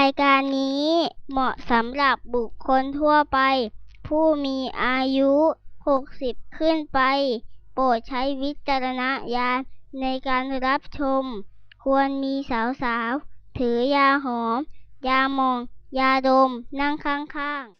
ายการนี้เหมาะสำหรับบุคคลทั่วไป ผู้มีอายุ 60 ขึ้นไป โปรดใช้วิจารณญาณในการรับชม ควรมีสาวๆ ถือยาหอม ยาหมอง ยาดมนั่งข้างๆ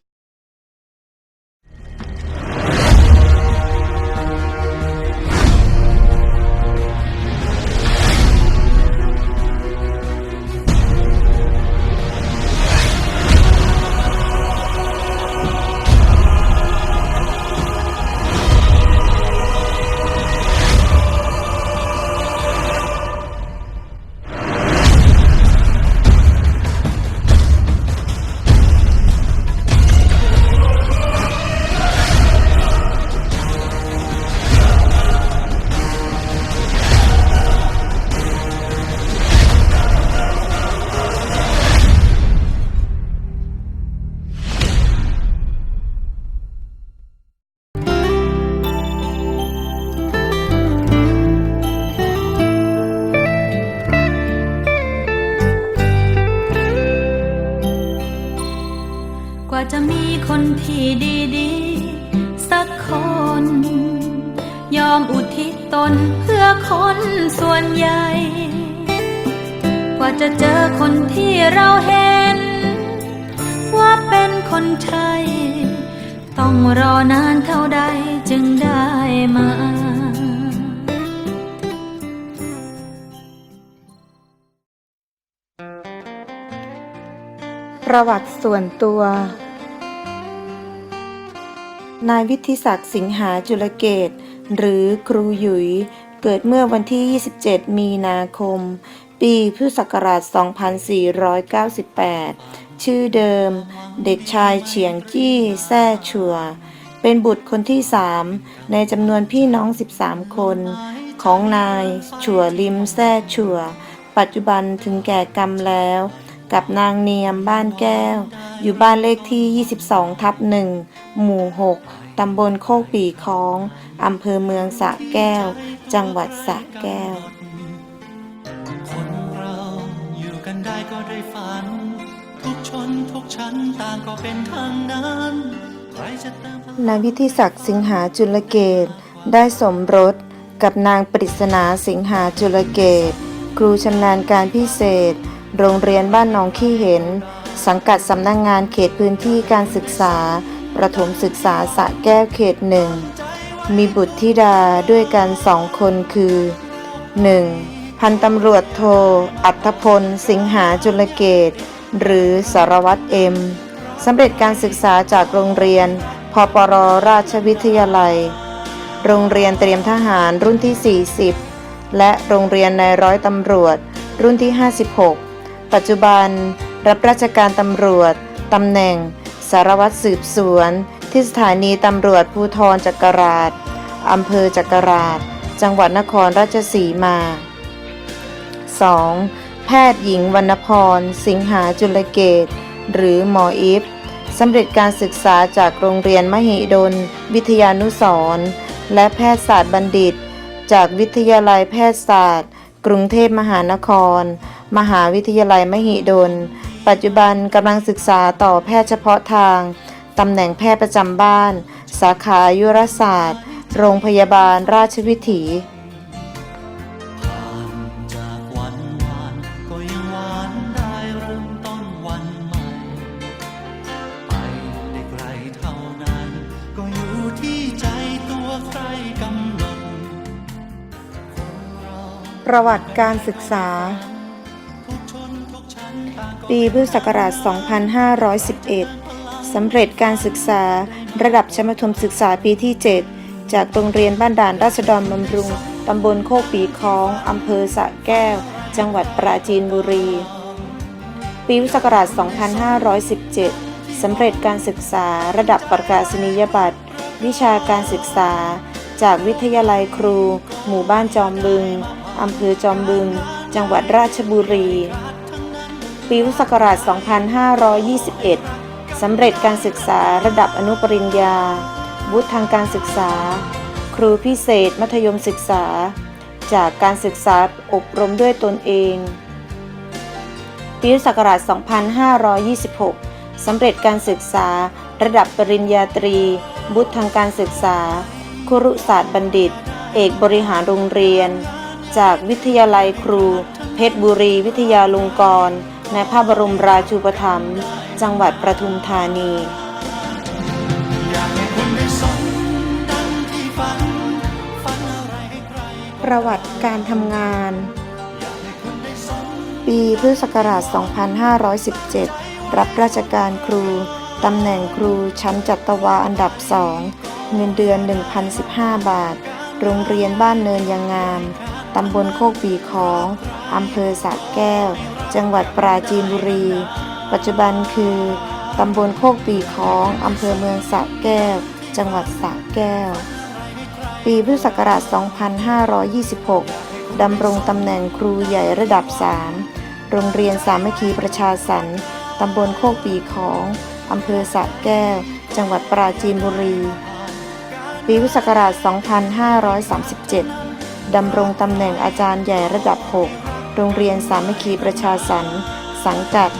ยอมอุทิศตนเพื่อคนส่วนใหญ่ กว่าจะเจอคนที่เราเห็น ว่าเป็นคนใช่ต้องรอนานเท่าใดจึงได้มาประวัติส่วนตัว นายวิทิศักดิ์สิงหาจุลเกต หรือครูหยุย เกิดเมื่อวันที่ 27 มีนาคม ปีพุทธศักราช 2498 ชื่อเดิม เด็กชายเฉียงจี้แซ่ชัว เป็นบุตรคนที่สามในจำนวนพี่น้อง 13 คน ของนายชัวลิมแซ่ชัว ปัจจุบันถึงแก่กรรมแล้ว กับนางเนียมบ้านแก้ว อยู่บ้านเลขที่ 22 ทับหนึ่งหมู่ 6 ตำบลโคกปีคอง อำเภอเมืองสระแก้ว จังหวัดสระแก้ว คนเราอยู่กันได้ก็ได้ฝัน ทุกชนทุกชั้นต่างก็เป็นทางนั้นใครจะเติมพลังนายวิทิศักดิ์สิงหาจุลเกตได้สมรสกับนางปริศนาสิงหาจุลเกต ครูชำนาญการพิเศษ โรงเรียนบ้านหนองขี้เห็น สังกัดสำนักงงานเขตพื้นที่การศึกษา ประถมศึกษาสระแก้วเขตหนึ่ง มีบุตรธิดาด้วยกันสองคนคือ 1. พันตำรวจโท อัธพล สิงหาจุลเกต หรือสารวัตรเอ็มสำเร็จการศึกษาจากโรงเรียน พปรราชวิทยาลัย โรงเรียนเตรียมทหารรุ่นที่ 40 และโรงเรียนนายร้อยตำรวจ รุ่นที่ 56 ปัจจุบันรับราชการตำรวจตำแหน่งสารวัตรสืบสวน ที่สถานีตำรวจภูธรจักราชอำเภอจักราช จังหวัดนครราชสีมา 2. แพทย์หญิงวรรณพร สิงหาจุลเกต หรือหมออีฟสำเร็จการศึกษาจากโรงเรียนมหิดล วิทยานุสรและแพทยศาสตร์บัณฑิต จากวิทยาลัยแพทยศาสตร์ กรุงเทพมหานคร มหาวิทยาลัยมหิดล ปัจจุบันกำลังศึกษาต่อแพทย์เฉพาะทาง ตำแหน่งแพทย์ประจำบ้าน สาขาอายุรศาสตร์ โรงพยาบาลราชวิถีผ่านจากวันวานก็ยังหวานได้เริ่มต้นวันใหม่ไปได้ไกลเท่านั้นก็อยู่ที่ใจตัวใครกำหนดคนเราประวัติการศึกษาทุกชนทุกชั้นต่างก็ปีพุทธศักราช 2511 สำเร็จการศึกษา ระดับชั้นประถมศึกษาปีที่ 7 จากโรงเรียนบ้านด่านราษฎรบำรุง ตำบลโคกปีคองอำเภอสะแก้ว จังหวัดปราจีนบุรี ปีพุทธศักราช 2517 สำเร็จการศึกษา ระดับประกาศนียบัตร วิชาการศึกษา จากวิทยาลัยครู หมู่บ้านจอมบึงอำเภอจอมบึง จังหวัดราชบุรี ปีพุทธศักราช 2521 สำเร็จการศึกษาระดับอนุปริญญา วุฒิทางการศึกษา ครูพิเศษมัธยมศึกษา จากการศึกษาอบรมด้วยตนเอง ปีพุทธศักราช 2526 สำเร็จการศึกษาระดับปริญญาตรีบุตรทางการศึกษา ครุศาสตร์บัณฑิต เอกบริหารโรงเรียน จากวิทยาลัยครู เพชรบุรีวิทยาลงกรณ์ ในพระบรมราชูปถัมภ์จังหวัดประทุมธานีประวัติการทำงาน ปีพุทธศักราช 2517 รับราชการครู ตำแหน่งครูชั้นจัตวาอันดับสองเงินเดือน 1,015 บาท โรงเรียนบ้านเนินยางงาม ตำบลโคกปีของ อำเภอสระแก้ว จังหวัดปราจีนบุรี ปัจจุบันคือตำบลโคกปีของอำเภอเมืองสระแก้ว จังหวัดสระแก้ว ปีพุทธศักราช 2526 ดำรงตำแหน่งครูใหญ่ระดับ 3 โรงเรียนสามัคคีประชาสรรค์ตำบลโคกปีของอำเภอสระแก้ว จังหวัดปราจีนบุรี ปีพุทธศักราช 2537 ดำรงตำแหน่งอาจารย์ใหญ่ระดับ 6 โรงเรียนสามัคคีประชาสรรสังกัด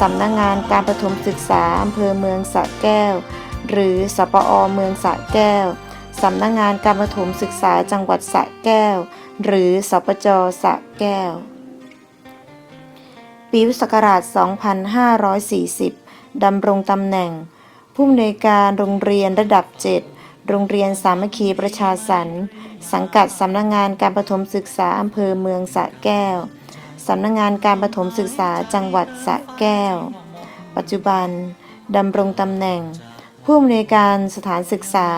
สำนักงานการประถมศึกษาอำเภอเมืองสระแก้ว หรือสปอเมืองสระแก้วสำนักงานการประถมศึกษาจังหวัดสระแก้ว หรือสปจสระแก้ว ปีพุทธศักราช 2540 ดำรงตำแหน่ง ผู้อำนวยการโรงเรียนระดับ 7 โรงเรียนสามัคคีประชาสรรค์สังกัดสำนักงานการประถมศึกษาอำเภอเมืองสระแก้วสำนักงานการประถมศึกษาจังหวัดสระแก้ว ปัจจุบันดำรงตำแหน่ง ผู้อำนวยการสถานศึกษา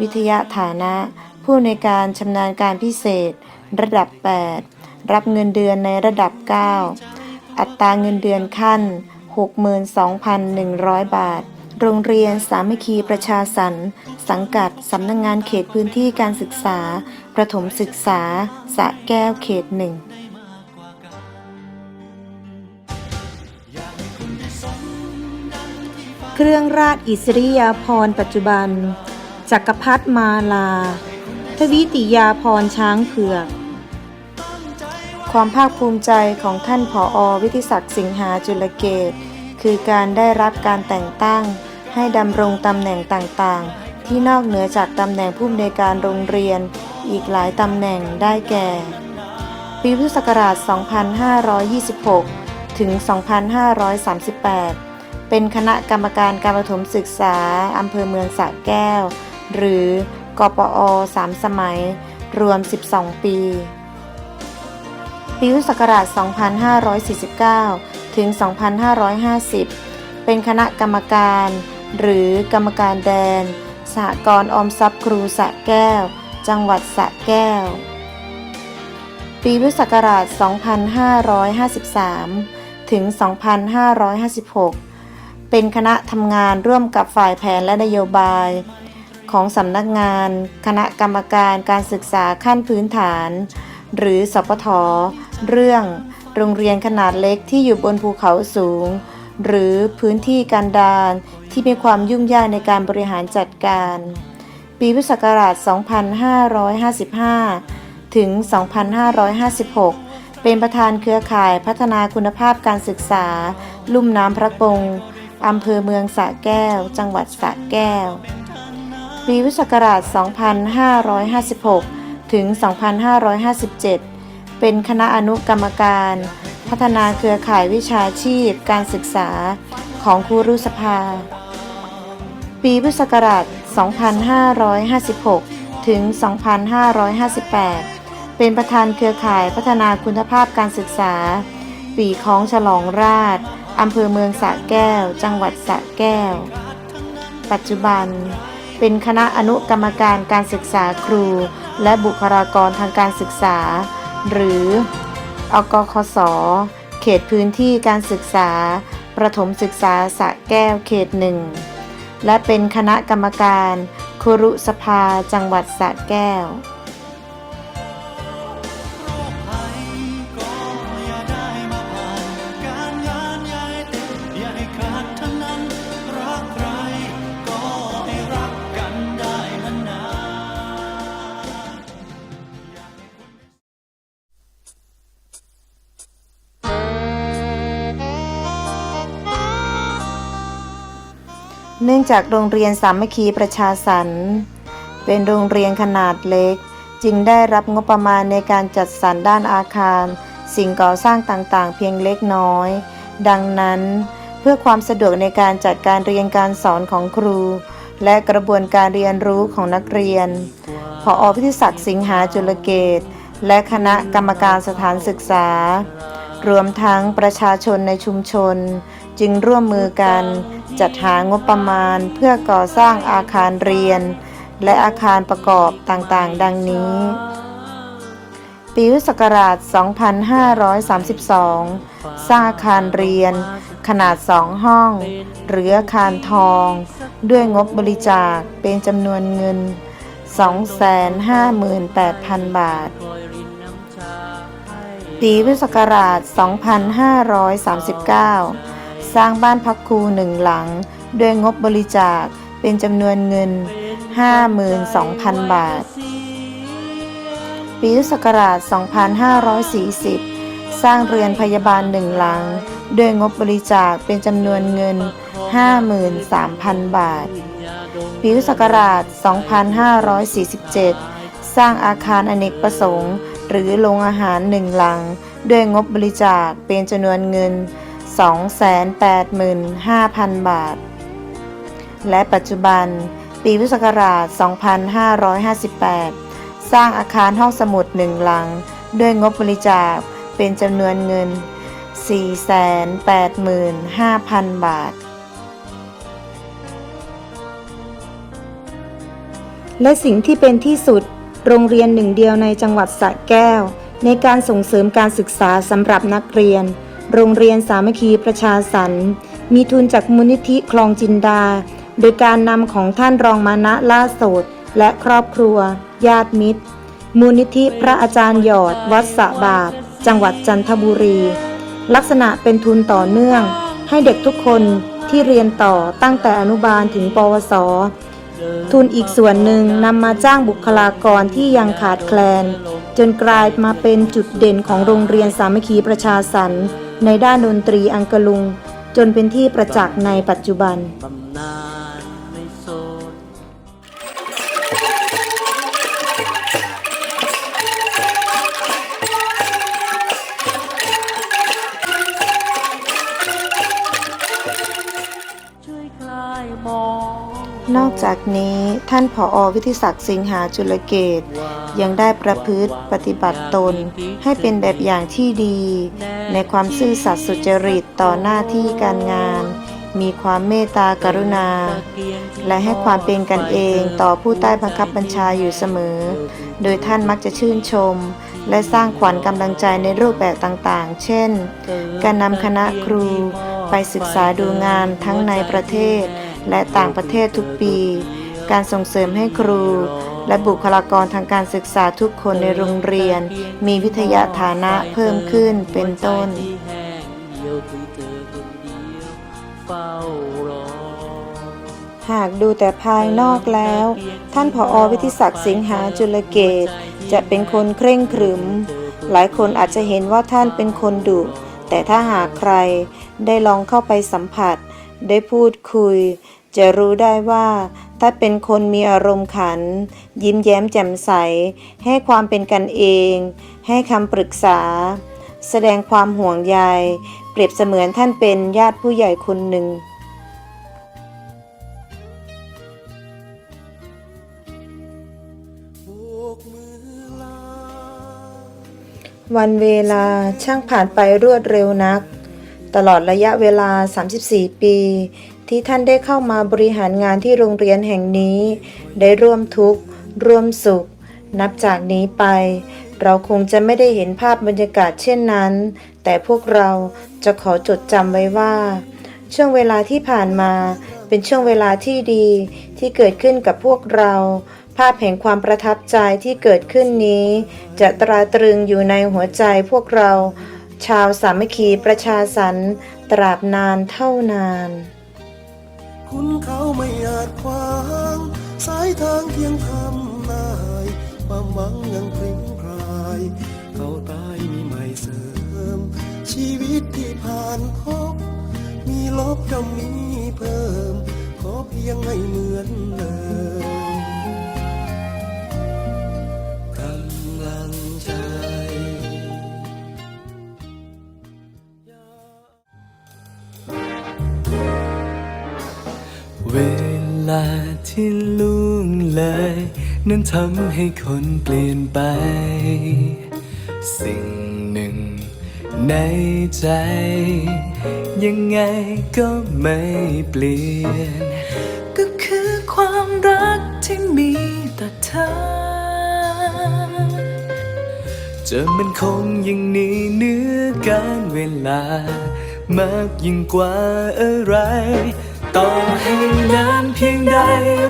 วิทยาฐานะ ผู้อำนวยการชำนาญการพิเศษ ระดับ 8 รับเงินเดือนในระดับ 9 อัตราเงินเดือนขั้น 62,100 บาท โรงเรียนสามัคคีประชาสรรสังกัดสำนักงงานเขตพื้นที่การศึกษา ประถมศึกษาสะแก้วเขตหนึ่งเครื่องราชอิสริยาภรณ์ปัจจุบัน จักรพรรดิมาลา ทวิติยาพรณ์ช้างเผือก ความภาคภูมิใจของท่านผออวิทิศักดิ์สิงหาจุลเกต คือการได้รับการแต่งตั้ง ให้ดำรงตำแหน่งต่างๆ ที่นอกเหนือจากตำแหน่งผู้อำนวยการโรงเรียน อีกหลายตำแหน่งได้แก่ ปีพุทธศักราช 2526 ถึง 2538 เป็นคณะกรรมการการประถมศึกษาอำเภอเมืองสระแก้ว หรือกปอ 3 สมัย รวม 12 ปี ปีพุทธศักราช 2549 ถึง 2550 เป็นคณะกรรมการ หรือกรรมการแดนสหกรณ์ออมทรัพย์ครูสะแก้ว จังหวัดสะแก้ว ปีพุทธศักราช 2553 ถึง 2556 เป็นคณะทำงานร่วมกับฝ่ายแผนและนโยบาย ของสำนักงาน คณะกรรมการการศึกษาขั้นพื้นฐาน หรือสปท เรื่อง โรงเรียนขนาดเล็กที่อยู่บนภูเขาสูง หรือพื้นที่กันดารที่มีความยุ่งยากในการบริหารจัดการ ปีพุทธศักราช 2555 ถึง 2556 เป็นประธานเครือข่ายพัฒนาคุณภาพการศึกษา ลุ่มน้ำพระกงอำเภอเมืองสระแก้ว จังหวัดสระแก้ว ปีพุทธศักราช 2556 ถึง 2557 เป็นคณะอนุกรรมการ พัฒนาเครือข่ายวิชาชีพการศึกษาของครูรุสภา ปีพุทธศักราช 2556 ถึง 2558 เป็นประธานเครือข่ายพัฒนาคุณภาพการศึกษา ปีของฉลองราชอำเภอเมืองสระแก้ว จังหวัดสระแก้ว ปัจจุบัน เป็นคณะอนุกรรมการการศึกษาครู และบุคลากรทางการศึกษา หรือ อกคส เขตพื้นที่การศึกษา ประถมศึกษาสะแก้วเขตหนึ่ง และเป็นคณะกรรมการครุสภาจังหวัดสะแก้ว เนื่องจากโรงเรียนสามัคคีประชาสรรค์เป็นโรงเรียนขนาดเล็ก จึงได้รับงบประมาณในการจัดสรรด้านอาคาร สิ่งก่อสร้างต่างๆ เพียงเล็กน้อย ดังนั้น เพื่อความสะดวกในการจัดการเรียนการสอนของครู และกระบวนการเรียนรู้ของนักเรียนพออพิธิศักดิ์สิงหาจุลเกต และคณะกรรมการสถานศึกษา รวมทั้งประชาชนในชุมชน จึงร่วมมือกันจัดหางบประมาณเพื่อก่อสร้างอาคารเรียน และอาคารประกอบต่างๆ ดังนี้ ปีพุทธศักราช 2532 สร้างอาคารเรียน ขนาด 2 ห้อง หรืออาคารทอง ด้วยงบบริจาคเป็นจำนวนเงิน 258,000 บาทปีพุทธศักราช 2539 สร้างบ้านพักครูหนึ่งหลัง ด้วยงบบริจาคเป็นจำนวนเงิน 52,000 บาท ปีพุทธศักราช 2540 สร้างเรือนพยาบาลหนึ่งหลัง ด้วยงบบริจาคเป็นจำนวนเงิน 53,000 บาท ปีพุทธศักราช 2547 สร้างอาคารอเนกประสงค์ หรือโรงอาหารหนึ่งหลัง ด้วยงบบริจาคเป็นจำนวนเงิน 285,000 บาท และปัจจุบัน ปีพุทธศักราช 2558 สร้างอาคารห้องสมุดหนึ่งหลัง ด้วยงบบริจาคเป็นจำนวนเงิน 485,000 บาท และสิ่งที่เป็นที่สุดโรงเรียนหนึ่งเดียวในจังหวัดสระแก้ว ในการส่งเสริมการศึกษาสำหรับนักเรียน โรงเรียนสามัคคีประชาสรรค์มีทุนจากมูลนิธิคลองจินดา โดยการนำของท่านรองมานะล่าโสดและครอบครัว ญาติมิตร มูลนิธิพระอาจารย์หยอด วัดสะบาทจังหวัดจันทบุรี ลักษณะเป็นทุนต่อเนื่อง ให้เด็กทุกคนที่เรียนต่อตั้งแต่อนุบาลถึงปวส ทุนอีกส่วนหนึ่งนำมาจ้างบุคลากรที่ยังขาดแคลน จนกลายมาเป็นจุดเด่นของโรงเรียนสามัคคีประชาสรรค์ ในด้านดนตรีอังกะลุง จนเป็นที่ประจักษ์ในปัจจุบัน นอกจากนี้ท่านผออวิทิศักดิ์สิงหาจุลเกต ยังได้ประพฤติปฏิบัติตน ให้เป็นแบบอย่างที่ดี ในความซื่อสัตย์สุจริตต่อหน้าที่การงาน มีความเมตตากรุณา และให้ความเป็นกันเองต่อผู้ใต้บังคับบัญชาอยู่เสมอ โดยท่านมักจะชื่นชม และสร้างขวัญกำลังใจในรูปแบบต่างๆ เช่น การนำคณะครูไปศึกษาดูงานทั้งในประเทศ และต่างประเทศทุกปี การส่งเสริมให้ครู และบุคลากรทางการศึกษาทุกคนในโรงเรียน มีวิทยาฐานะเพิ่มขึ้นเป็นต้น หากดูแต่ภายนอกแล้ว ท่านผอวิทิศักดิ์สิงหาจุลเกต จะเป็นคนเคร่งขรึม หลายคนอาจจะเห็นว่าท่านเป็นคนดุแต่ถ้าหากใครได้ลองเข้าไปสัมผัส ได้พูดคุย จะรู้ได้ว่า ถ้าเป็นคนมีอารมณ์ขัน ยิ้มแย้มแจ่มใส ให้ความเป็นกันเอง ให้คำปรึกษา แสดงความห่วงใยเปรียบเสมือนท่านเป็นญาติผู้ใหญ่คนหนึ่งวันเวลาช่างผ่านไปรวดเร็วนัก ตลอดระยะเวลา 34 ปี ที่ท่านได้เข้ามาบริหารงานที่โรงเรียนแห่งนี้ ได้ร่วมทุกข์ ร่วมสุข นับจากนี้ไป เราคงจะไม่ได้เห็นภาพบรรยากาศเช่นนั้น แต่พวกเราจะขอจดจำไว้ว่า ช่วงเวลาที่ผ่านมาเป็นช่วงเวลาที่ดีที่เกิดขึ้นกับพวกเรา ภาพแห่งความประทับใจที่เกิดขึ้นนี้ จะตราตรึงอยู่ในหัวใจพวกเรา ชาวสามัคคีประชาสรรตราบนานเท่านาน คุณเขาไม่อาจขวาง สายทางเพียงทำนายความหวังยังพริ้งพราย เขาตายมีใหม่เสริม ชีวิตที่ผ่านพบ มีลบย่อมมีเพิ่ม ขอเพียงให้เหมือนเดิม ที่ล่วงเลย นั้นทำให้คนเปลี่ยนไป สิ่งหนึ่งในใจ ยังไงก็ไม่เปลี่ยน ก็คือความรักที่มีต่อเธอ จะมันคงยังหนีเนื้อการเวลามากยิ่งกว่าอะไร ต่อให้นานเพียงใด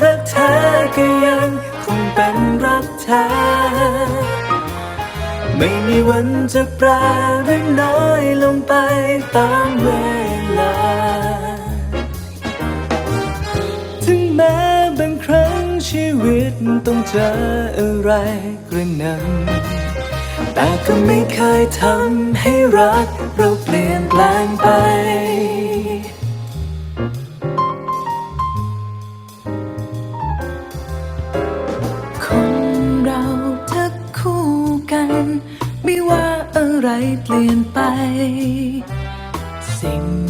รักแท้ก็ยังคงเป็นรักแท้ไม่มีวันจะแปรหรือน้อยลงไปตามเวลา ถึงแม้บางครั้งชีวิตต้องเจออะไรกระหนำแต่ก็ไม่เคยทำให้รักเราเปลี่ยนแปลงไป เปลี่ยนไป สิ่ง